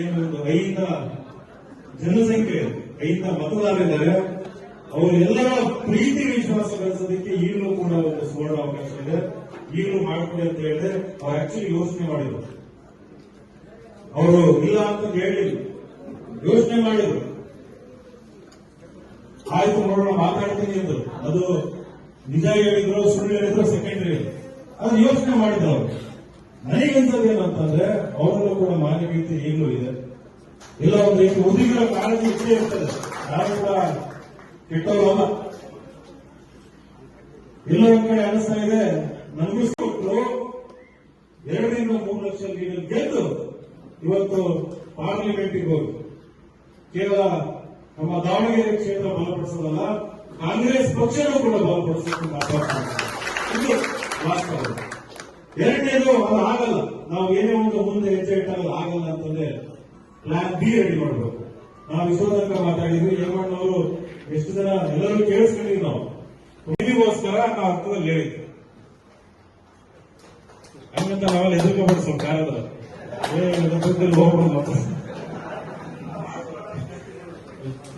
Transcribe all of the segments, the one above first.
ಏನು ಒಂದು ಐದ ಜನಸಂಖ್ಯೆ ಐದ ಮತದಾರರಿದ್ದಾರೆ, ಅವರೆಲ್ಲರ ಪ್ರೀತಿ ವಿಶ್ವಾಸ ಗಳಿಸೋದಕ್ಕೆ ಈಗಲೂ ಕೂಡ ಒಂದು ಸುವರ್ಣ ಅವಕಾಶ ಇದೆ. ಈಗಲೂ ಮಾಡ್ಕೊಡಿ ಅಂತ ಹೇಳಿದ್ರೆ ಅವ್ರು ಆಕ್ಚುಲಿ ಯೋಚನೆ ಮಾಡಿದ್ರು. ಅವರು ಇಲ್ಲ ಅಂತ ಹೇಳಿ ಯೋಚನೆ ಮಾಡಿದ್ರು. ಆಯ್ತು ನೋಡೋಣ, ಮಾತಾಡ್ತೀನಿ ಅಂದ್ರು. ಅದು ನಿಜ ಹೇಳಿದ್ರು, ಸುಳ್ಳು ಹೇಳಿದ್ರು ಸೆಕೆಂಡ್ರಿ ಅದು ಯೋಚನೆ ಮಾಡಿದ್ರು ಅವರು. ನನಗನ್ಸೋದು ಏನಂತಂದ್ರೆ ಅವರಲ್ಲೂ ಕೂಡ ಮಾನವೀಯತೆ ಏನೂ ಇದೆ. ಇಲ್ಲ, ಒಂದು ರೀತಿ ಉದಿಗಿರೋ ಕಾಳಜಿ ಇಷ್ಟೇ ಇರ್ತದೆ. ಯಾರು ಕೂಡ ಕೆಟ್ಟವರಲ್ಲ. ಎಲ್ಲ ಒಂದ್ ಕಡೆ ಅನಿಸ್ತಾ ಇದೆ ನನಗೂ ಎರಡರಿಂದ ಮೂರು ಲಕ್ಷ ಲೀಡರ್ ಗೆದ್ದು ಇವತ್ತು ಪಾರ್ಲಿಮೆಂಟ್ಗೆ ಹೋಗಿ ಕೇವಲ ನಮ್ಮ ದಾವಣಗೆರೆ ಕ್ಷೇತ್ರ ಬಲಪಡಿಸೋದಲ್ಲ, ಕಾಂಗ್ರೆಸ್ ಪಕ್ಷನೂ ಕೂಡ ಬಲಪಡಿಸೋದು ವಾಸ್ತವ. ಎರಡನೇದು ಅದು ಆಗಲ್ಲ. ನಾವು ಏನೇ ಒಂದು ಮುಂದೆ ಹೆಜ್ಜೆ ಇಟ್ಟಾಗ ಆಗಲ್ಲ ಅಂತಂದ್ರೆ ಪ್ಲಾನ್ ಬಿ ರೆಡಿ ಮಾಡಬೇಕು. ನಾವು ವಿಶ್ವತಂಕ ಮಾತಾಡಿದ್ವಿ ಹೇಮಣ್ಣವರು ಎಷ್ಟು ಜನ ಎಲ್ಲರೂ ಕೇಳಿಸ್ಕೊಂಡಿದ್ವಿ ನಾವು. ನಿಮಗೋಸ್ಕರ ನಾವು ಅರ್ಥದಲ್ಲಿ ಹೇಳಿದ್ವಿ ಹಂಗಂತ ನಾವೆಲ್ಲ ಎದುರ್ಕೋಬೇಡಿ ಸ್ವಲ್ಪ ಕಾಲದ ಏ ದುಡ್ಡಲ್ಲಿ ಹೋಗ್ಬೋದು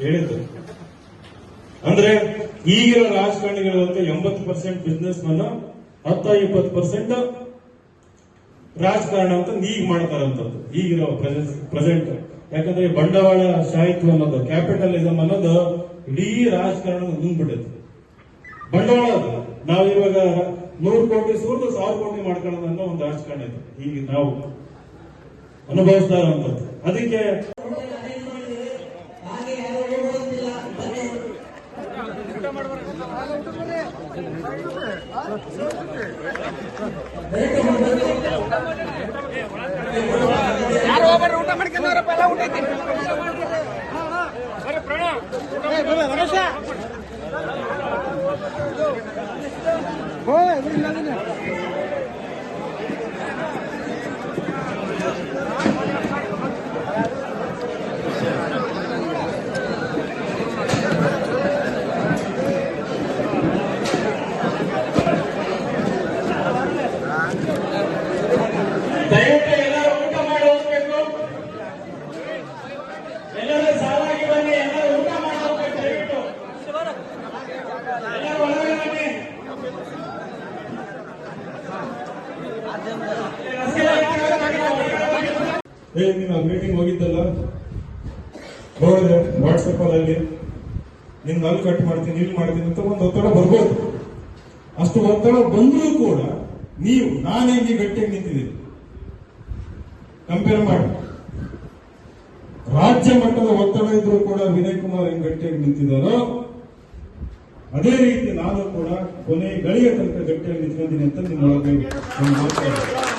ಹೇಳಿದ್ದು. ಅಂದ್ರೆ ಈಗಿರೋ ರಾಜಕಾರಣಿಗಳಂತೆ ಎಂಬತ್ತು ಪರ್ಸೆಂಟ್ ಬಿಸ್ನೆಸ್ ಮನ್ ಹತ್ತ ಇಪ್ಪತ್ತು ಪರ್ಸೆಂಟ್ ರಾಜಕಾರಣ ಅಂತ ಈಗ ಮಾಡ್ತಾರಂತದ್ದು ಈಗಿರೋ ಪ್ರೆಸೆಂಟ್ ಯಾಕಂದ್ರೆ ಬಂಡವಾಳ ಶಾಹಿತ್ವ ಅನ್ನೋದು ಕ್ಯಾಪಿಟಲಿಸಂ ಅನ್ನೋದು ಇಡೀ ರಾಜಕಾರಣ ನುಂಗ್ಬಿಟ್ಟೈತೆ ಬಂಡವಾಳ ಅದು. ನಾವು ಇವಾಗ ನೂರು ಕೋಟಿ ಸುರಿದು ಸಾವಿರ ಕೋಟಿ ಮಾಡ್ಕೊಳ್ಳೋದು ಅನ್ನೋ ಒಂದು ರಾಜಕಾರಣ ಇದೆ. ಈಗ ನಾವು ಅನುಭವಿಸ್ತಾ ಇರುವಂತದ್ದು ಅದಕ್ಕೆ ಯಾರು ಹೋಗ್ಬರ್ರಿ ಊಟ ಮಾಡ್ಕೊಂಡವ್ರಪ್ಪ ಎಲ್ಲ ಊಟ ಐತಿ ಏ, ಬರ್ರಿ, ರಮೇಶ ಓ ಇವ್ರು ಇಲ್ಲ ಏ, ನೀನು ಮೀಟಿಂಗ್ ಹೋಗಿದ್ದಲ್ಲ? ಹೋಗಿದೆ ವಾಟ್ಸಪ್ ಅಲ್ಲಿ ನಿನ್ ಅಲ್ಲಿ ಕಟ್ ಮಾಡ್ತೀನಿ ಇಲ್ಲಿ ಮಾಡ್ತೀನಿ ಅಂತ ಒಂದು ಒತ್ತಡ ಬರ್ಬೋದು. ಅಷ್ಟು ಒತ್ತಡ ಬಂದರೂ ಕೂಡ ನೀವು, ನಾನೇ ಇಲ್ಲಿ ಗಟ್ಟಿಯಾಗಿ ನಿಂತಿದ್ದೀನಿ. ಕಂಪೇರ್ ಮಾಡಿ. ರಾಜ್ಯ ಮಟ್ಟದ ಒತ್ತಡ ಇದ್ರೂ ಕೂಡ ವಿನಯ್ ಕುಮಾರ್ ಹೆಂಗ್ ಗಟ್ಟಿಯಾಗಿ ನಿಂತಿದ್ದಾರೋ, ಅದೇ ರೀತಿ ನಾನು ಕೂಡ ಕೊನೆ ಗಳಿಯ ತನಕ ಗಟ್ಟಿಯಾಗಿ ನಿಂತ್ಕೊಂಡಿದ್ದೀನಿ ಅಂತ ನಿಮ್ಮೊಳಗೆ ಒಂದು ಮಾತು ಇದೆ.